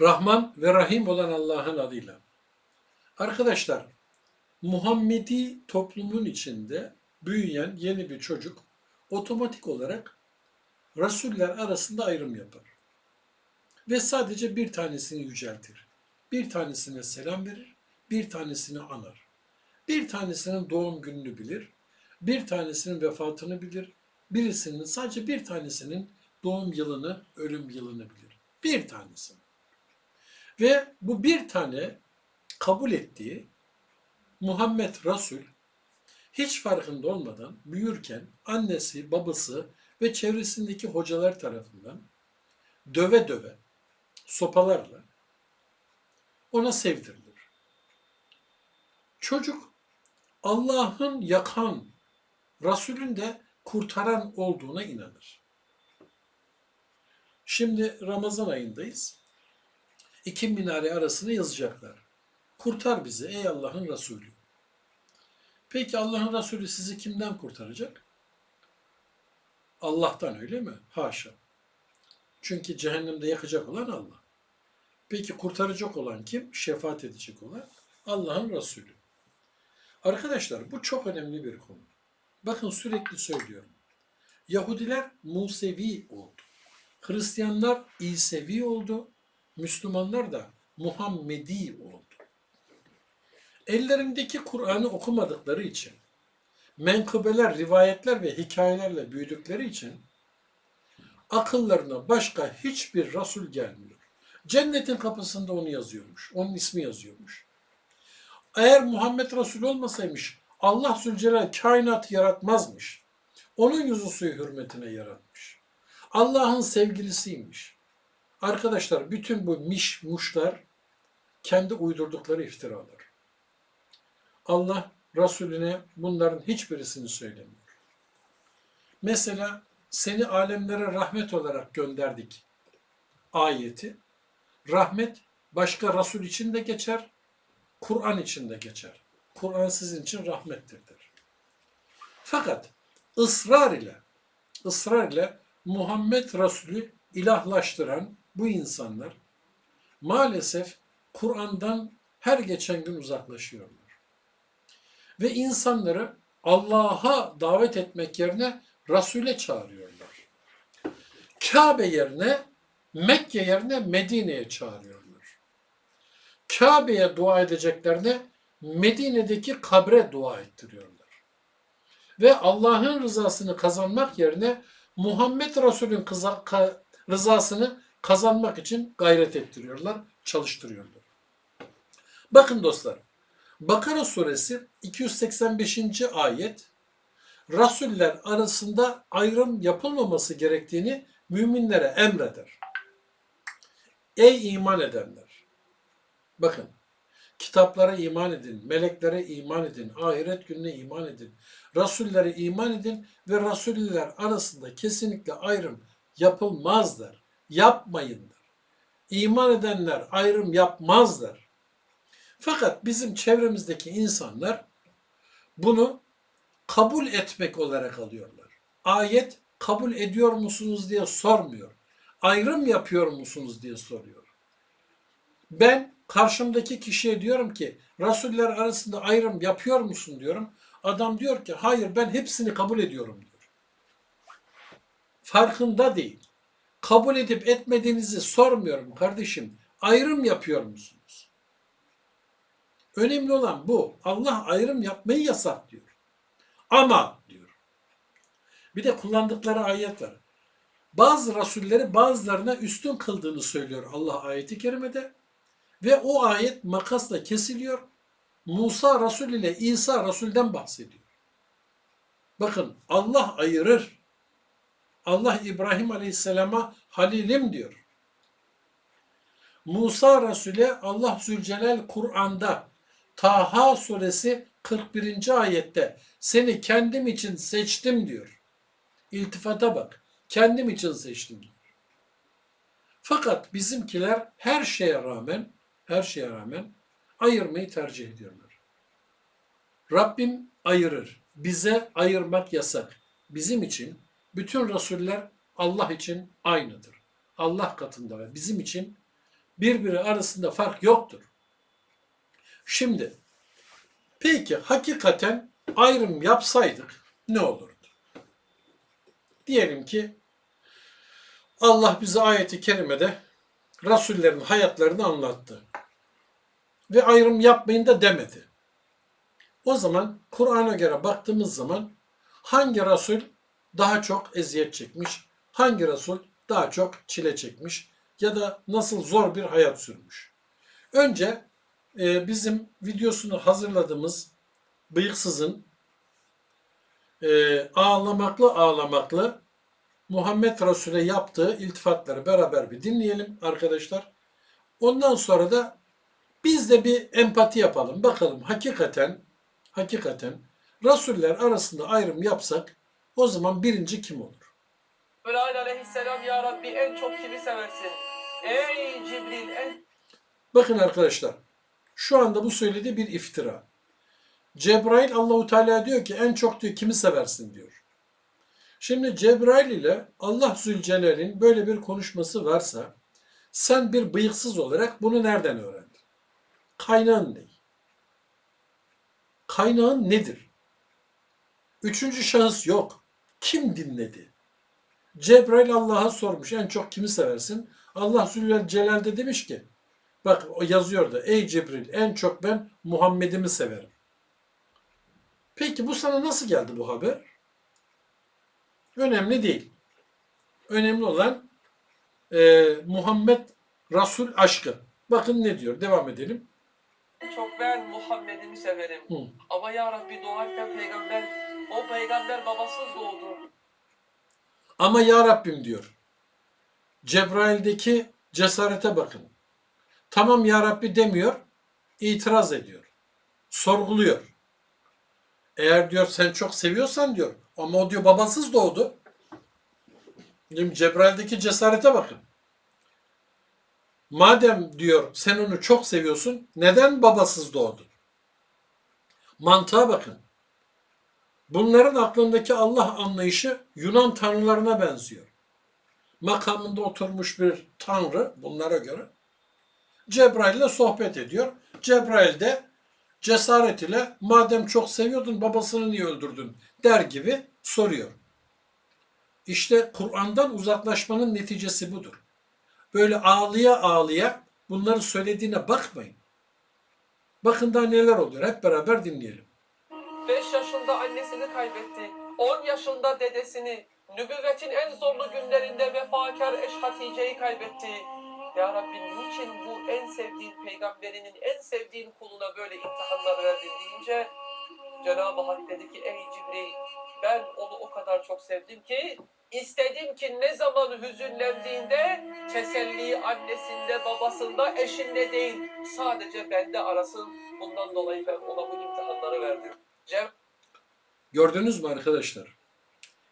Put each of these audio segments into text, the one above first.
Rahman ve Rahim olan Allah'ın adıyla. Arkadaşlar, Muhammedi toplumun içinde büyüyen yeni bir çocuk otomatik olarak rasuller arasında ayrım yapar. Ve sadece bir tanesini yüceltir. Bir tanesine selam verir, bir tanesini anar. Bir tanesinin doğum gününü bilir, bir tanesinin vefatını bilir, birisinin sadece bir tanesinin doğum yılını, ölüm yılını bilir. Bir tanesini. Ve bu bir tane kabul ettiği Muhammed Resul hiç farkında olmadan büyürken annesi, babası ve çevresindeki hocalar tarafından döve döve, sopalarla ona sevdirilir. Çocuk Allah'ın yakan, Resulün de kurtaran olduğuna inanır. Şimdi Ramazan ayındayız. İki minare arasını yazacaklar. Kurtar bizi ey Allah'ın Resulü. Peki Allah'ın Resulü sizi kimden kurtaracak? Allah'tan öyle mi? Haşa. Çünkü cehennemde yakacak olan Allah. Peki kurtaracak olan kim? Şefaat edecek olan Allah'ın Resulü. Arkadaşlar bu çok önemli bir konu. Bakın sürekli söylüyorum. Yahudiler Musevi oldu. Hristiyanlar İsevi oldu. Müslümanlar da Muhammedi oldu. Ellerindeki Kur'an'ı okumadıkları için, menkıbeler, rivayetler ve hikayelerle büyüdükleri için akıllarına başka hiçbir Resul gelmiyor. Cennetin kapısında onu yazıyormuş. Onun ismi yazıyormuş. Eğer Muhammed Resul olmasaymış Allah Zülcelal kainatı yaratmazmış. Onun yüzü suyu hürmetine yaratmış. Allah'ın sevgilisiymiş. Arkadaşlar bütün bu miş muşlar kendi uydurdukları iftiralar. Allah Resulüne bunların hiçbirisini söylemiyor. Mesela seni alemlere rahmet olarak gönderdik ayeti. Rahmet başka Resul için de geçer, Kur'an için de geçer. Kur'an sizin için rahmettir der. Fakat ısrar ile ısrar ile Muhammed Resulü ilahlaştıran bu insanlar maalesef Kur'an'dan her geçen gün uzaklaşıyorlar. Ve insanları Allah'a davet etmek yerine Resul'e çağırıyorlar. Kabe yerine Mekke yerine Medine'ye çağırıyorlar. Kabe'ye dua edeceklerine Medine'deki kabre dua ettiriyorlar. Ve Allah'ın rızasını kazanmak yerine Muhammed Resul'ün rızasını kazanmak için gayret ettiriyorlar, çalıştırıyorlar. Bakın dostlar, Bakara suresi 285. ayet Rasuller arasında ayrım yapılmaması gerektiğini müminlere emreder. Ey iman edenler! Bakın, kitaplara iman edin, meleklere iman edin, ahiret gününe iman edin, rasullere iman edin ve rasuller arasında kesinlikle ayrım yapılmazlar. Yapmayınlar. İman edenler ayrım yapmazlar. Fakat bizim çevremizdeki insanlar bunu kabul etmek olarak alıyorlar. Ayet kabul ediyor musunuz diye sormuyor. Ayrım yapıyor musunuz diye soruyor. Ben karşımdaki kişiye diyorum ki Rasuller arasında ayrım yapıyor musun diyorum. Adam diyor ki hayır ben hepsini kabul ediyorum diyor. Farkında değil. Kabul edip etmediğinizi sormuyorum kardeşim. Ayrım yapıyor musunuz? Önemli olan bu. Allah ayrım yapmayı yasaklıyor. Ama diyor. Bir de kullandıkları ayet var. Bazı rasulleri bazılarına üstün kıldığını söylüyor Allah ayeti kerimede. Ve o ayet makasla kesiliyor. Musa Resul ile İsa Resul'den bahsediyor. Bakın Allah ayırır. Allah İbrahim Aleyhisselam'a Halilim diyor. Musa Resul'e Allah Zülcelal Kur'an'da Taha suresi 41. ayette seni kendim için seçtim diyor. İltifata bak. Kendim için seçtim diyor. Fakat bizimkiler her şeye rağmen her şeye rağmen ayırmayı tercih ediyorlar. Rabbim ayırır. Bize ayırmak yasak. Bizim için bütün rasuller Allah için aynıdır. Allah katında ve bizim için birbiri arasında fark yoktur. Şimdi peki hakikaten ayrım yapsaydık ne olurdu? Diyelim ki Allah bize ayeti kerimede Rasullerin hayatlarını anlattı. Ve ayrım yapmayın da demedi. O zaman Kur'an'a göre baktığımız zaman hangi Resul daha çok eziyet çekmiş, hangi Resul daha çok çile çekmiş ya da nasıl zor bir hayat sürmüş. Önce e, bizim videosunu hazırladığımız Bıyıksız'ın e, ağlamaklı ağlamaklı Muhammed Resul'e yaptığı iltifatları beraber bir dinleyelim arkadaşlar. Ondan sonra da biz de bir empati yapalım. Bakalım hakikaten hakikaten Resuller arasında ayrım yapsak o zaman birinci kim olur? Cebrail aleyhisselam ya Rabbi en çok kimi seversin? Ey Cibril en Bakın arkadaşlar şu anda bu söylediği bir iftira. Cebrail Allahu Teala diyor ki en çok diyor kimi seversin diyor. Şimdi Cebrail ile Allah Zülcelal'in böyle bir konuşması varsa sen bir bıyıksız olarak bunu nereden öğrendin? Kaynağın ne? Kaynağın nedir? Üçüncü şahıs yok. Kim dinledi? Cebrail Allah'a sormuş en çok kimi seversin? Allah Zülcelal de demiş ki bak o yazıyordu ey Cebrail en çok ben Muhammed'imi severim. Peki bu sana nasıl geldi bu haber? Önemli değil. Önemli olan e, Muhammed Resul aşkı. Bakın ne diyor. Devam edelim. çok ben Muhammed'imi severim. Hı. Ama ya Rabbi doğarken peygamber o peygamber babasız doğdu. Ama ya Rabbim diyor. Cebrail'deki cesarete bakın. Tamam ya Rabbi demiyor. itiraz ediyor. Sorguluyor. Eğer diyor sen çok seviyorsan diyor. Ama o diyor babasız doğdu. Şimdi Cebrail'deki cesarete bakın. Madem diyor sen onu çok seviyorsun neden babasız doğdu? Mantığa bakın. Bunların aklındaki Allah anlayışı Yunan tanrılarına benziyor. Makamında oturmuş bir tanrı bunlara göre Cebrail ile sohbet ediyor. Cebrail de cesaret ile madem çok seviyordun babasını niye öldürdün der gibi soruyor. İşte Kur'an'dan uzaklaşmanın neticesi budur. Böyle ağlıya ağlıya bunları söylediğine bakmayın. Bakın daha neler oluyor. Hep beraber dinleyelim. 5 yaşında annesini kaybetti. 10 yaşında dedesini. Nübüvvetin en zorlu günlerinde vefakar eş Hatice'yi kaybetti. Ya Rabbi niçin bu en sevdiğin peygamberinin en sevdiğin kuluna böyle imtihanlar verdin deyince Cenab-ı Hak dedi ki ey Cibril ben onu o kadar çok sevdim ki istedim ki ne zaman hüzünlendiğinde teselli annesinde babasında eşinde değil sadece bende arasın. Bundan dolayı ben ona bu imtihanları verdim. Gördünüz mü arkadaşlar?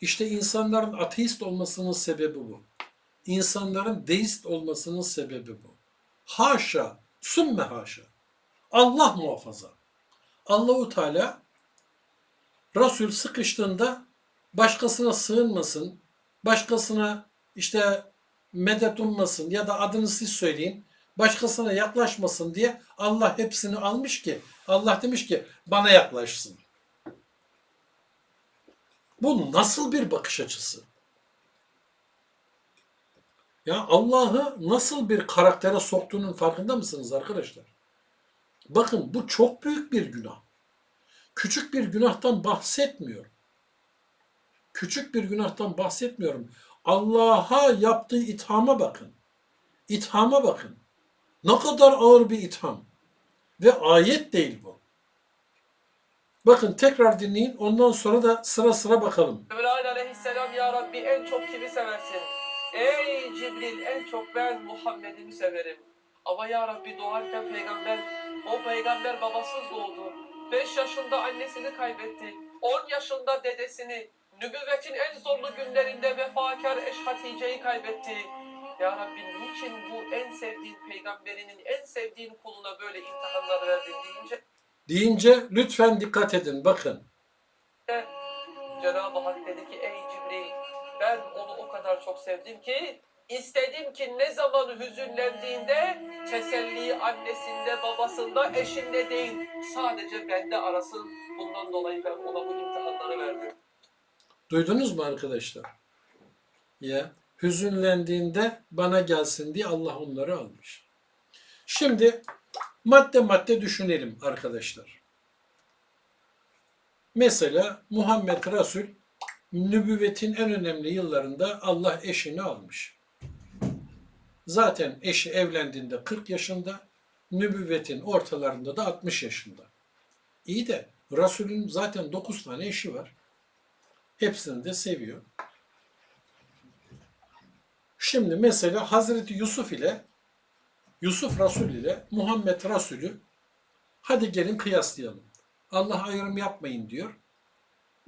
İşte insanların ateist olmasının sebebi bu. İnsanların deist olmasının sebebi bu. Haşa, sümme haşa. Allah muhafaza. Allahu Teala Resul sıkıştığında başkasına sığınmasın, başkasına işte medet ummasın ya da adını siz söyleyin, başkasına yaklaşmasın diye Allah hepsini almış ki, Allah demiş ki bana yaklaşsın. Bu nasıl bir bakış açısı? Ya Allah'ı nasıl bir karaktere soktuğunun farkında mısınız arkadaşlar? Bakın bu çok büyük bir günah. Küçük bir günahtan bahsetmiyorum. Küçük bir günahtan bahsetmiyorum. Allah'a yaptığı ithama bakın. İthama bakın. Ne kadar ağır bir itham. Ve ayet değil bu. Bakın tekrar dinleyin. Ondan sonra da sıra sıra bakalım. Cebrail aleyhisselam ya Rabbi en çok kimi seversin? Ey Cibril en çok ben Muhammed'imi severim. Ama ya Rabbi doğarken peygamber o peygamber babasız doğdu. 5 yaşında annesini kaybetti. 10 yaşında dedesini. Nübüvvetin en zorlu günlerinde vefakar eş Hatice'yi kaybetti. Ya Rabbi niçin bu en sevdiğin peygamberinin en sevdiğin kuluna böyle imtihanlar verdin deyince Deyince lütfen dikkat edin. Bakın. Cenab-ı Hak dedi ki ey Cibril ben onu o kadar çok sevdim ki İstedim ki ne zaman hüzünlendiğinde teselli annesinde, babasında, eşinde değil, sadece bende arasın. Bundan dolayı ben ona bu imtihanları verdim. Duydunuz mu arkadaşlar? Ya hüzünlendiğinde bana gelsin diye Allah onları almış. Şimdi madde madde düşünelim arkadaşlar. Mesela Muhammed Resul nübüvvetin en önemli yıllarında Allah eşini almış. Zaten eşi evlendiğinde 40 yaşında, nübüvvetin ortalarında da 60 yaşında. İyi de Resul'ün zaten 9 tane eşi var. Hepsini de seviyor. Şimdi mesela Hazreti Yusuf ile Yusuf Resul ile Muhammed Resulü hadi gelin kıyaslayalım. Allah ayrım yapmayın diyor.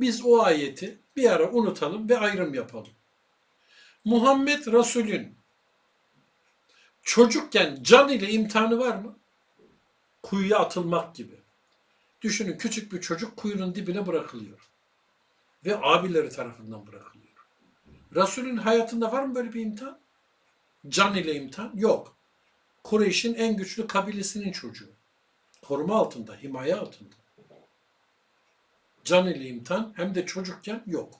Biz o ayeti bir ara unutalım ve ayrım yapalım. Muhammed Resul'ün çocukken can ile imtihanı var mı? Kuyuya atılmak gibi. Düşünün küçük bir çocuk kuyunun dibine bırakılıyor ve abileri tarafından bırakılıyor. Resulün hayatında var mı böyle bir imtihan? Can ile imtihan? Yok. Kureyş'in en güçlü kabilesinin çocuğu. Koruma altında, himaye altında. Can ile imtihan hem de çocukken yok.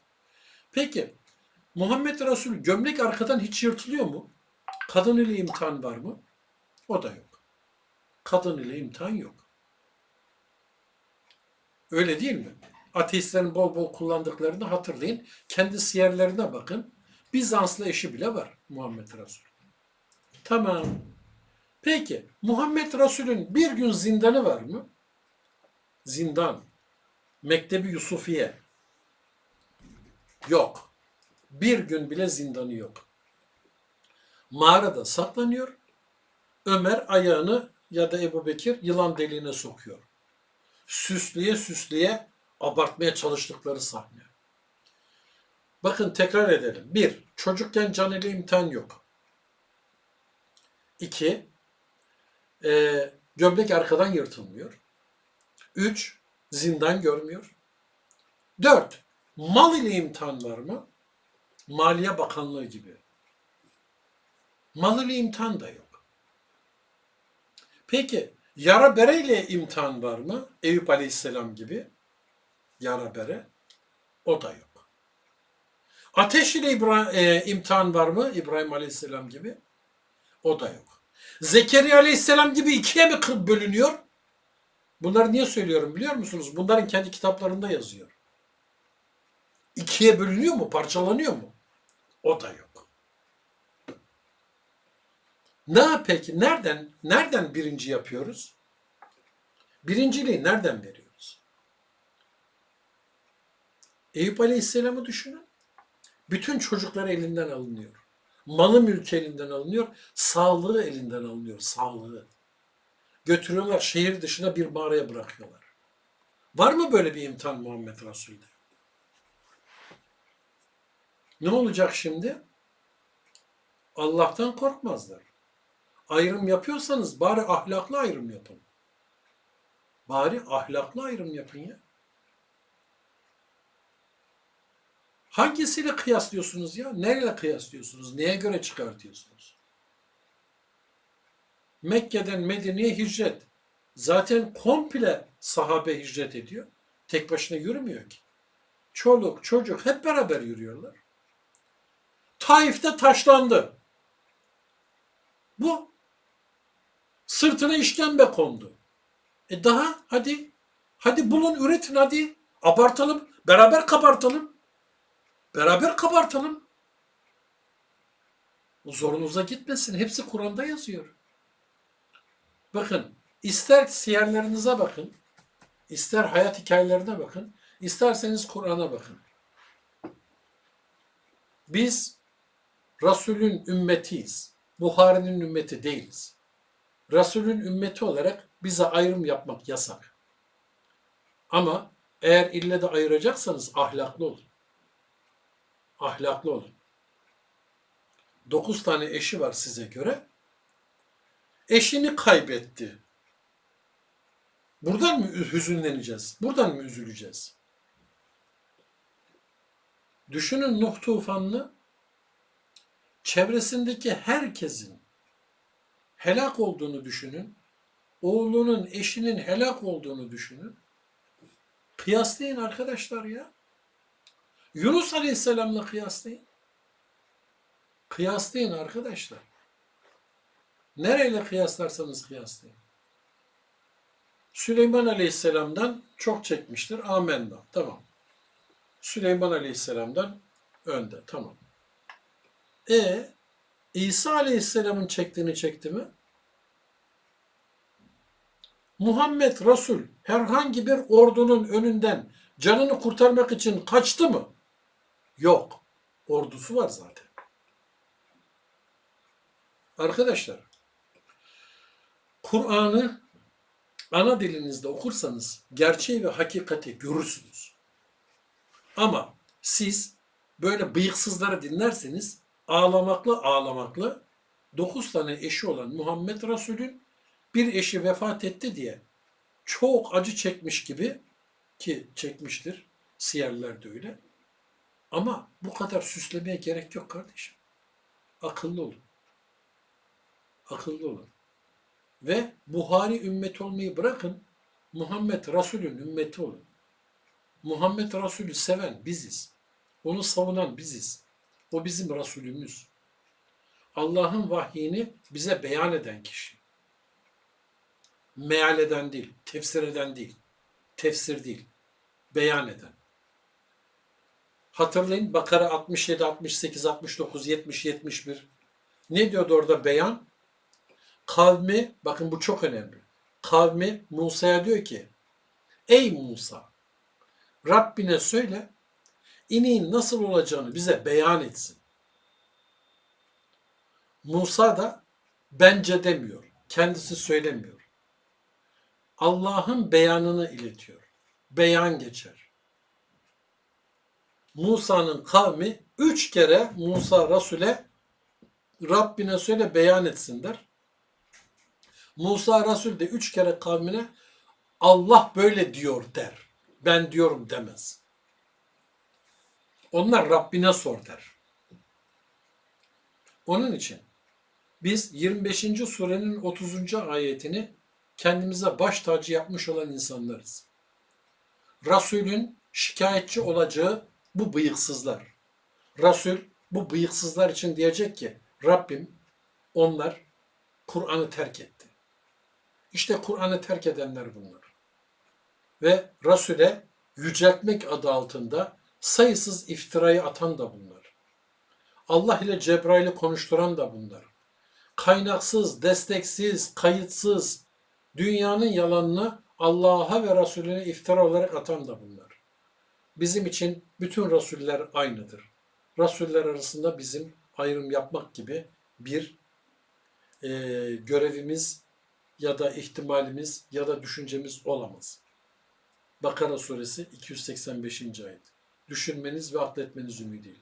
Peki Muhammed Resul gömlek arkadan hiç yırtılıyor mu? Kadın ile imtihan var mı? O da yok. Kadın ile imtihan yok. Öyle değil mi? Ateistlerin bol bol kullandıklarını hatırlayın. Kendi siyerlerine bakın. Bizanslı eşi bile var Muhammed Resul. Tamam. Peki Muhammed Resul'ün bir gün zindanı var mı? Zindan. Mektebi Yusufiye. Yok. Bir gün bile zindanı yok. Mağarada saklanıyor. Ömer ayağını ya da Ebu Bekir yılan deliğine sokuyor süsleye süsleye abartmaya çalıştıkları sahne. Bakın tekrar edelim. Bir, çocukken can ile imtihan yok. İki, e, gömlek arkadan yırtılmıyor. Üç, zindan görmüyor. Dört, mal ile imtihan var mı? Maliye Bakanlığı gibi. Mal ile imtihan da yok. Peki, Yara bere ile imtihan var mı? Eyüp Aleyhisselam gibi. Yara bere. O da yok. Ateş ile İbra- e, imtihan var mı? İbrahim Aleyhisselam gibi. O da yok. Zekeriya Aleyhisselam gibi ikiye mi kı- bölünüyor? Bunları niye söylüyorum biliyor musunuz? Bunların kendi kitaplarında yazıyor. İkiye bölünüyor mu? Parçalanıyor mu? O da yok. Ne peki? Nereden nereden birinci yapıyoruz? Birinciliği nereden veriyoruz? Eyüp Aleyhisselam'ı düşünün. Bütün çocukları elinden alınıyor. Malı mülkü elinden alınıyor. Sağlığı elinden alınıyor. Sağlığı. Götürüyorlar şehir dışına bir mağaraya bırakıyorlar. Var mı böyle bir imtihan Muhammed Resul'de? Ne olacak şimdi? Allah'tan korkmazlar ayrım yapıyorsanız bari ahlaklı ayrım yapın. Bari ahlaklı ayrım yapın ya. Hangisiyle kıyaslıyorsunuz ya? Neyle kıyaslıyorsunuz? Neye göre çıkartıyorsunuz? Mekke'den Medine'ye hicret. Zaten komple sahabe hicret ediyor. Tek başına yürümüyor ki. Çoluk, çocuk hep beraber yürüyorlar. Taif'te taşlandı. Bu Sırtına işkembe kondu. E daha hadi. Hadi bulun üretin hadi. Abartalım. Beraber kabartalım. Beraber kabartalım. Zorunuza gitmesin. Hepsi Kur'an'da yazıyor. Bakın ister siyerlerinize bakın. ister hayat hikayelerine bakın. isterseniz Kur'an'a bakın. Biz Resulün ümmetiyiz. Buhari'nin ümmeti değiliz. Resulün ümmeti olarak bize ayrım yapmak yasak. Ama eğer ille de ayıracaksanız ahlaklı olun. Ahlaklı olun. Dokuz tane eşi var size göre. Eşini kaybetti. Buradan mı hüzünleneceğiz? Buradan mı üzüleceğiz? Düşünün Nuh tufanını çevresindeki herkesin helak olduğunu düşünün. Oğlunun, eşinin helak olduğunu düşünün. Kıyaslayın arkadaşlar ya. Yunus Aleyhisselam'la kıyaslayın. Kıyaslayın arkadaşlar. Nereyle kıyaslarsanız kıyaslayın. Süleyman Aleyhisselam'dan çok çekmiştir. Amenna. Tamam. Süleyman Aleyhisselam'dan önde. Tamam. E İsa Aleyhisselam'ın çektiğini çekti mi? Muhammed Resul herhangi bir ordunun önünden canını kurtarmak için kaçtı mı? Yok. Ordusu var zaten. Arkadaşlar, Kur'an'ı ana dilinizde okursanız gerçeği ve hakikati görürsünüz. Ama siz böyle bıyıksızları dinlerseniz ağlamaklı ağlamaklı 9 tane eşi olan Muhammed Resul'ün bir eşi vefat etti diye çok acı çekmiş gibi ki çekmiştir. Siyerler de öyle. Ama bu kadar süslemeye gerek yok kardeşim. Akıllı olun. Akıllı olun. Ve Buhari ümmeti olmayı bırakın. Muhammed Resul'ün ümmeti olun. Muhammed Resul'ü seven biziz. Onu savunan biziz. O bizim Resulümüz. Allah'ın vahyini bize beyan eden kişi. Meal eden değil, tefsir eden değil. Tefsir değil, beyan eden. Hatırlayın Bakara 67, 68, 69, 70, 71. Ne diyordu orada beyan? Kavmi, bakın bu çok önemli. Kavmi Musa'ya diyor ki, Ey Musa, Rabbine söyle, ineğin nasıl olacağını bize beyan etsin. Musa da bence demiyor, kendisi söylemiyor. Allah'ın beyanını iletiyor. Beyan geçer. Musa'nın kavmi üç kere Musa Resul'e Rabbine söyle beyan etsin der. Musa Resul de üç kere kavmine Allah böyle diyor der. Ben diyorum demez. Onlar Rabbine sor der. Onun için biz 25. surenin 30. ayetini kendimize baş tacı yapmış olan insanlarız. Resulün şikayetçi olacağı bu bıyıksızlar. Resul bu bıyıksızlar için diyecek ki Rabbim onlar Kur'an'ı terk etti. İşte Kur'an'ı terk edenler bunlar. Ve Resul'e yüceltmek adı altında sayısız iftirayı atan da bunlar. Allah ile Cebrail'i konuşturan da bunlar. Kaynaksız, desteksiz, kayıtsız dünyanın yalanını Allah'a ve Resulüne iftira olarak atan da bunlar. Bizim için bütün rasuller aynıdır. Rasuller arasında bizim ayrım yapmak gibi bir e, görevimiz ya da ihtimalimiz ya da düşüncemiz olamaz. Bakara suresi 285. ayet. Düşünmeniz ve akletmeniz ümidiyle.